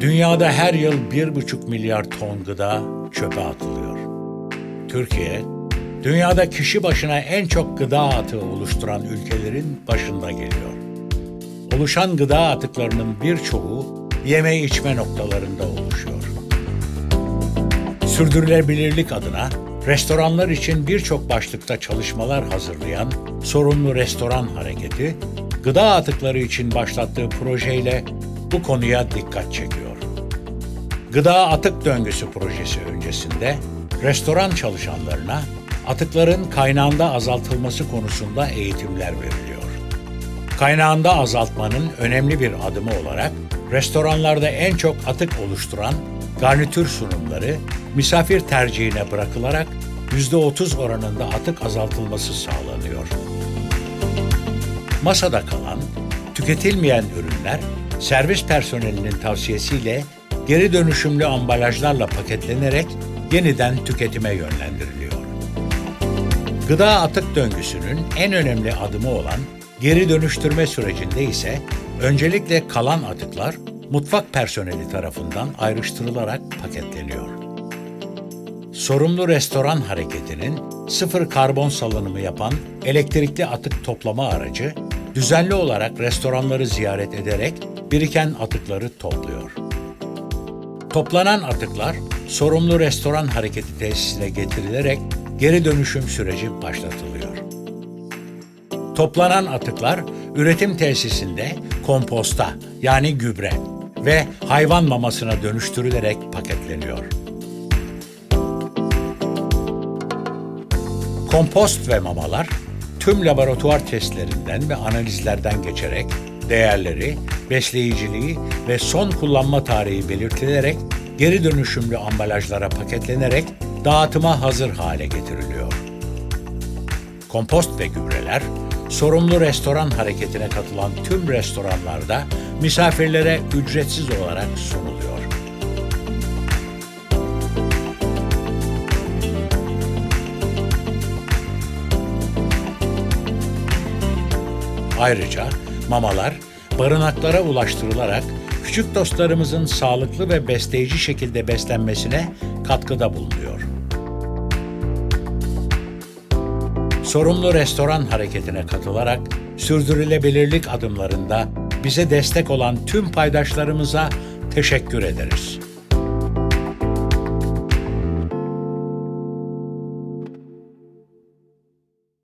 Dünyada her yıl 1,5 milyar ton gıda çöpe atılıyor. Türkiye, dünyada kişi başına en çok gıda atığı oluşturan ülkelerin başında geliyor. Oluşan gıda atıklarının birçoğu yeme içme noktalarında oluşuyor. Sürdürülebilirlik adına restoranlar için birçok başlıkta çalışmalar hazırlayan Sorumlu Restoran Hareketi, gıda atıkları için başlattığı projeyle bu konuya dikkat çekiyor. Gıda Atık Döngüsü projesi öncesinde restoran çalışanlarına atıkların kaynağında azaltılması konusunda eğitimler veriliyor. Kaynağında azaltmanın önemli bir adımı olarak restoranlarda en çok atık oluşturan garnitür sunumları misafir tercihine bırakılarak %30 oranında atık azaltılması sağlanıyor. Masada kalan, tüketilmeyen ürünler servis personelinin tavsiyesiyle geri dönüşümlü ambalajlarla paketlenerek yeniden tüketime yönlendiriliyor. Gıda atık döngüsünün en önemli adımı olan geri dönüştürme sürecinde ise öncelikle kalan atıklar mutfak personeli tarafından ayrıştırılarak paketleniyor. Sorumlu Restoran Hareketi'nin sıfır karbon salınımı yapan elektrikli atık toplama aracı düzenli olarak restoranları ziyaret ederek biriken atıkları topluyor. Toplanan atıklar sorumlu restoran hareketi tesisine getirilerek geri dönüşüm süreci başlatılıyor. Toplanan atıklar üretim tesisinde komposta yani gübre ve hayvan mamasına dönüştürülerek paketleniyor. Kompost ve mamalar tüm laboratuvar testlerinden ve analizlerden geçerek değerleri, besleyiciliği ve son kullanma tarihi belirtilerek geri dönüşümlü ambalajlara paketlenerek dağıtıma hazır hale getiriliyor. Kompost ve gübreler sorumlu restoran hareketine katılan tüm restoranlarda misafirlere ücretsiz olarak sunuluyor. Ayrıca mamalar barınaklara ulaştırılarak küçük dostlarımızın sağlıklı ve besleyici şekilde beslenmesine katkıda bulunuyor. Sorumlu Restoran Hareketi'ne katılarak sürdürülebilirlik adımlarında bize destek olan tüm paydaşlarımıza teşekkür ederiz.